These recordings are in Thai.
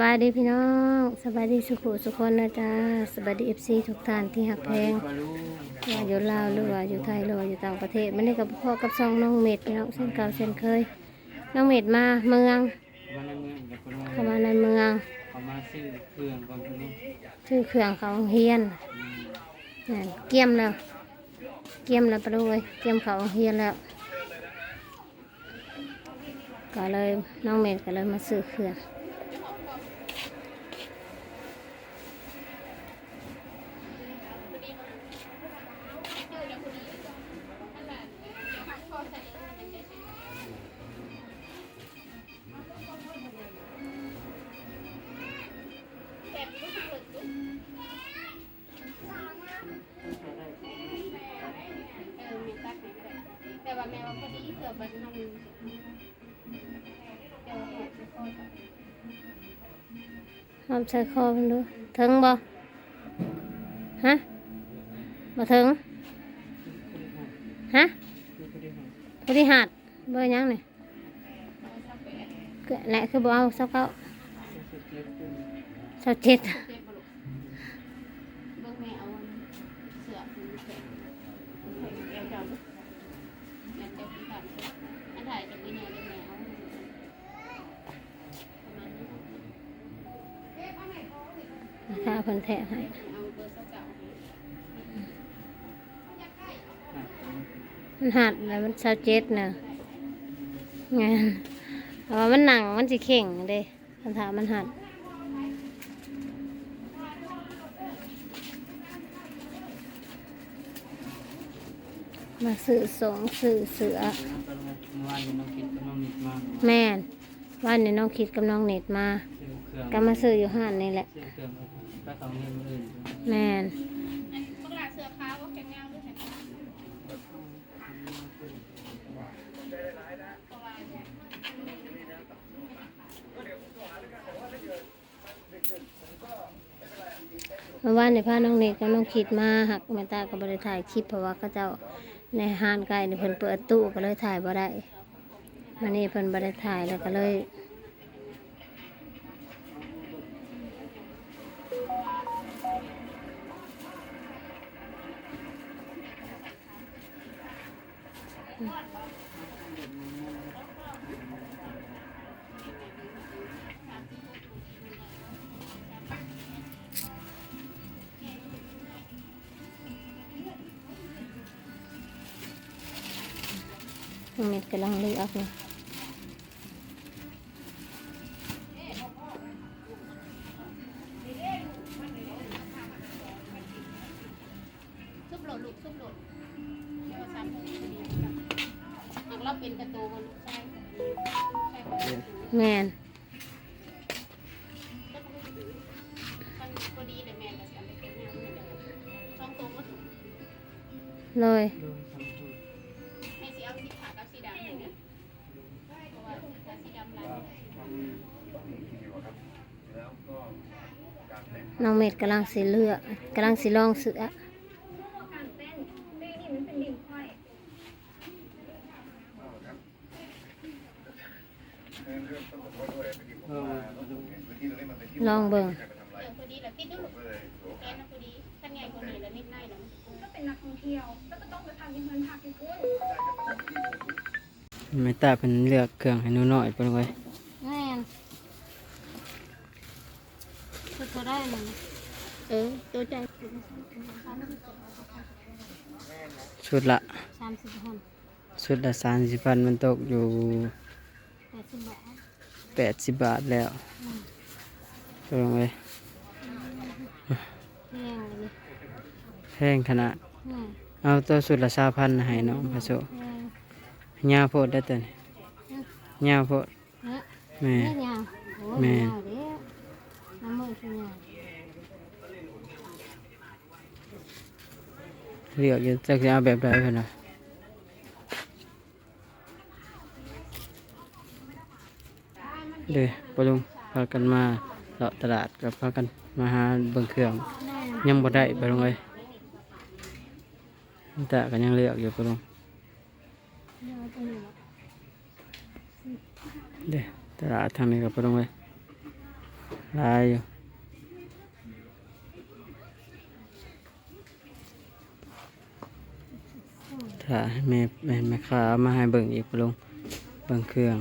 บายดีพี่น้องสบายดีสุขุสุขคนนะจ๊ะสบายดีเอฟซีทุกท่านที่หักแพงว่าอยู่ลาวหรือว่าอยู่ไทยหรือว่าอยู่ต่างประเทศมันนี่กับพ่อกับซองน้องเม็ดพี่น้องเส้นเก่าเส้นเคย น้องเม็ดมาเมืองเข้ามาในเมืองเขามาซื้อเครื่องก่อนคุณลุงชื่อเครื่องเขาเฮียนเกี่ยมแล้ว เกี่ยมแล้วไปเลยเกี่ยมเขาเฮียนแล้วก็เลยน้องเม็ดก็เลยมาซื้อเครื่อง พอดีเผื่อมันทำเดี๋ยวลองใส่คอมันดูถึงบ่ฮะบ่ถึงฮะบริหารเบอร์ยังเนี่เกิดแหละคือบ่เอาสักเก้าสักเจ็ด เจ็บปะลูกเบิ่งแม่เอาเสือผูกแขนผูกแขนเอวเจ้าลูกแม่เจ้าที่ตัดอันถ่ายจะไปไหนได้แม่เอาประมาณนี้ นะคะ เพิ่นแทะให้เอาเบอร์เก่าๆให้มันหัดแล้วมันสักเจ็ดน่ะงานแต่ว่ามันหนังมันสิเข่งเด้คันถามมันหัดมาสื่อสงสื่อเสือเมื่อวานน้องคิดกับน้องนิดมาแม่นวันนี้น้องคิดกับน้องเน็ตมา ก็มาซื้ออยู่ห้านนี่แหละ ก็ต้องเงินอื่นแมนอันพวกหลานเสื้อขาวว่าแข็งงาด้วยแข็งงาเพราะว่าเมื่อวานในพาน้องเน็ตกับน้องคิดมาหักแม่ตากับบริถ่ายคลิปเพราะว่าเขาเจ้าในห้านไก่ในเพิ่นเปิดตู้ก็เลยถ่ายบ่ได้มานี่เพิ่นบ่ได้ถ่ายแล้วก็เลย น้องเน็ สีดำลยน้องเม็ดกำลังสิเลือกกำลังสิลองเสือ เออ ลองเบิ่งเดี๋ยวพอดีแล้วติดดูลูกแกนพอดีท่านใหญ่กว่านี้แล้วนิดหน่อยแล้วก็เป็นนักท่องเที่ยวก็จะต้องไปทำยังเงินผักที่คุณไม่ตาเป็นเลือกเครื่องให้หนูน้อยไปเลยแม่นคือเขาได้หนึ่งเออตัวใจชุดละสามสิบคนชุดละสามสิบพันมันตกอยู่แปดสิบบาทแปดสิบบาทแล้วไปลงเลยแพงเลยแพงขนาดเอาตัวสุดละสาพันให้น้องพระโสแพงยาโพดได้แต่นี่ยาโพดแม่แม่เด้อน้ำมือคือยาวเลือกอยู่จะเอาแบบใดเพิ่นนะ เด้อปลุงพากันมาเลาะตลาดกับพากันมาหาเบิ่งเครื่องยังบ่ได้ไปลงเลยแต่ก็ยังเลือกอยู่ปลุงยาวตัวนี้เด้ตลาดทางนี้กับปลุงเลยลายอยู่ถ้าแม่แม่แม่ค้ามาให้เบิ่งอีกปลุงเบิ่งเครื่อง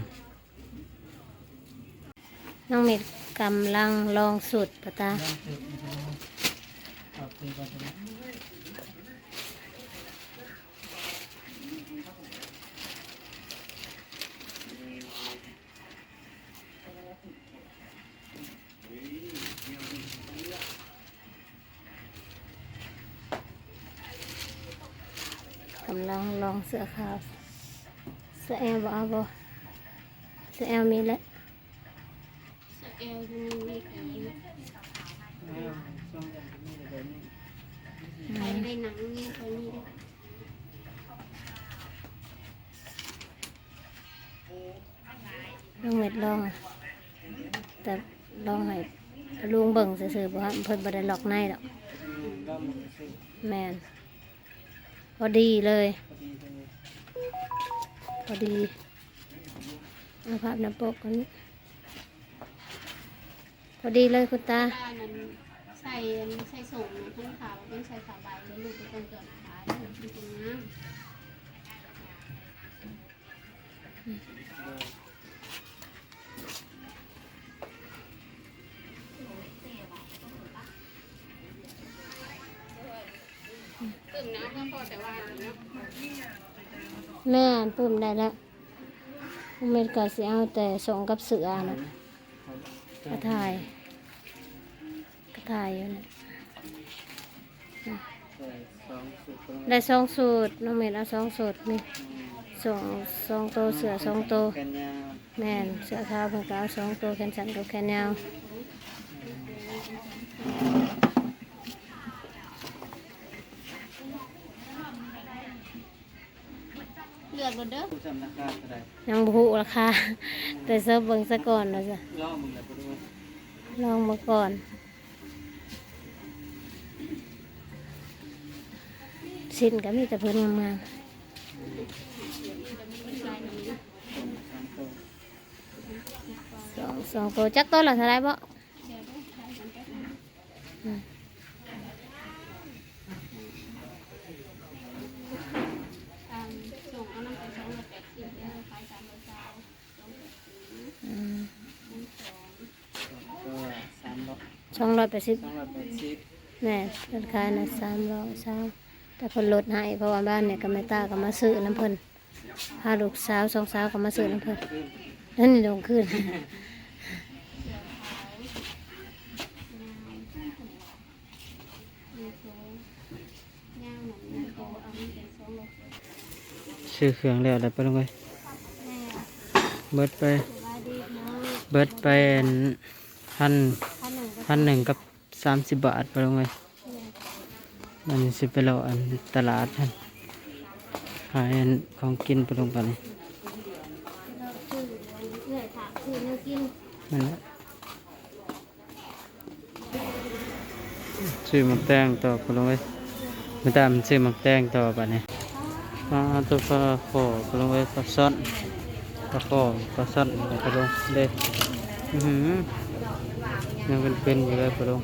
น้องเม็ดกำลังลองสูตรปะตากำลังลองเสื้อขาวเสื้อแอลบ่เอาบ่เสื้อแอลมีแล้ว เอลยูนิคนี้ใครได้หนังนี่ตัวนี้ด้วยลองเม็ดลอง แต่ลองให้ลุงเบิ่งซื่อๆบ่ฮะเพิ่นบ่ได้ล็อกในดอกแม่นพอดีเลย พอดีเอาภาพน้าปกกัน พอดีเลยคุณตา บ้านนั้นใส่ใส่ส่งนะทั้งขาวต้องใส่ขาใบแล้วลูกก็ต้องจอดขาแล้วมันเป็นน้ำตื่นน้ำก็พอแต่ว่าเนาะแม่นปื้มได้แล้วเม็ดก็สิเอาแต่ส่งกับเสือนะ กระถ่าย กระถ่ายอยู่นะได้สองสูตรน้องเม็ดเอาสองสูตรนี่ส่งสองโตวเสือสองโตวกันยาวแม่นเสือขาวเพิ่นก็เอาสองโตวแขนสั้นกับแขนยาว ลือดบนเด้อผู้จำราคาเท่าไหร่ยังบฮูราคา แต่เซิร์ฟเบิ่งซะก่อนนะจ๊ะลองมึงแหละปะลุงลองมาก่อน สิ้นก็มีแต่เพิ่นงามๆสองสองตัวจักตัวละเท่าไหรบ่ตามส่งเอาน้ำไปสองร้อยแปดสิบแล้วขายสามร้อยเก้า อืม ก็สามร้อย สองร้อยแปดสิบสองร้อยแปดสิบแม่ราคาน่ะสามร้อยสามแต่เพิ่นลดให้เพราะว่าบ้านเนี่ยก็ไม่ตาก็มาซื้อน้ำเพิ่นพาลูกสาวสองสาวก็มาซื้อน้ำเพิ่นนั่นนี่ลงขึ้นมีโซ่ย่างหนังมีโซ่เอามันเป็นโซ่ลงซื้อเครื่องแล้วได้ปะลุงเอ้ยแม่เบิดไปสบายดีเนาะเบิดไปพันข้าวหนึ่งก็ พันหนึ่งกับสามสิบบาทไปลงเอ้ยมันสิไปเรออันตลาดท่านขายอันของกินไปลงกันนี่เราซื้อเนื่อยถากซื้อเนื้อกินนั่นแหละซื้อมักแตงต่อไปลงเอ้ยไม่ตามซื้อมักแตงต่อไปนี่มาตัวปลาโขปลงเอ้ยปลาซ่อนปลาโขปลาซ่อนปลงเด้อือหือ ยังเป็นเป็นอยู่เลยปะลุง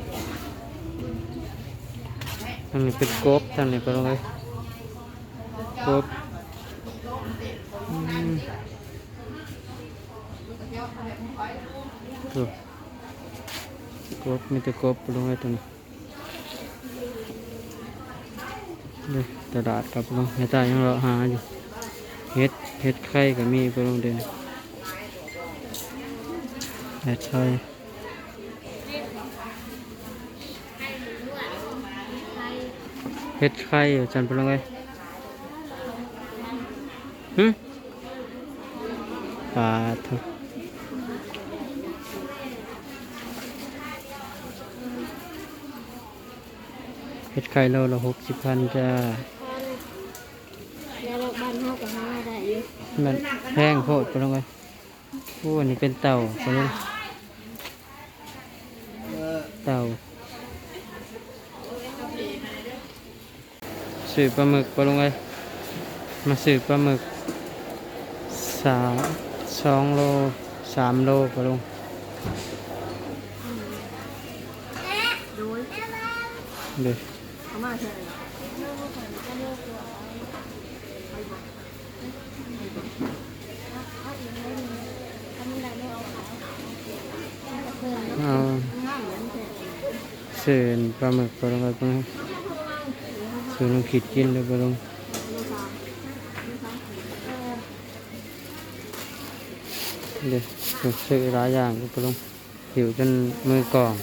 ทางนี้เป็นกบทางนี้ก็ลงเลยกบอืมดูกบมีแต่กบลงเลยตรงนี้เลยตลาดกับลงในใต้ยังเราหาอยู่เห็ดเห็ดไข่ก็มีไปลงเดินเห็ดไข่ เห็ดไข่จันไปลงเลยหึปลาทุกเห็ดไข่โลละหกสิบพันจ้าแล้วเราบ้านเฮาก็หาได้อยู่มันแพงโพดไปลงไปโอ้นนี้เป็นเต่าไปลงเต่า สืบปลาหมึกปลงไปมาสืบปลาหมึกสามสองโลสามโลปลงดยเด้อเอามาเถอะเอาเสือนปลาหมึกปลาลงไปปลา ซื้อน้ำขิดกินเลยปลาลงเดี๋ยวซื้อหลายอย่างปลาลงหิวจนมือกล่อง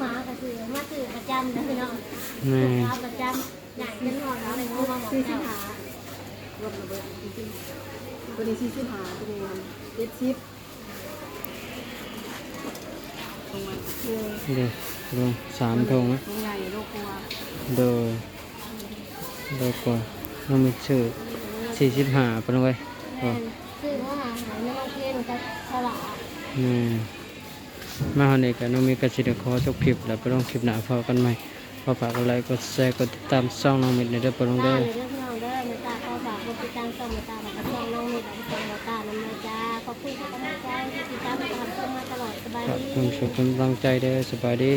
มาก็คือมาคือประจำนะพี่น้องแม่ประจำอยากเป็นหอดอะไรงูมาบอกเจ้าตัวนี้สี่สิบหาตัวนี้เจ็ดสิบต รงนั้นคือเดี๋ยวปลาลงสามถุงนะตรงใหญ่โลกกลัวโดยโดยกว่าน้ำมิกชื่อสี่สิบห้าปลาลงไปโอ้คือว่าหาหายไม่ต้องเพี้ยนกับสละแม่มาหานี่กันน้องมีกระสิเดขอจบคลิปแล้วไปลงคลิปหน้าพอกันใหม่พอฝากกดไลค์กดแชร์กดติดตามช่องน้องมิดในเด้อปลงได้ ติดตามช่องเมตตากับช่องน้องมีแบบช่องมาตาน้ำมาจ้าขอบคุณที่กำลังใจที่ติดตามและรับชมมาตลอดสบายดี ขอบคุณสุขกำลังใจเด้อสบายดี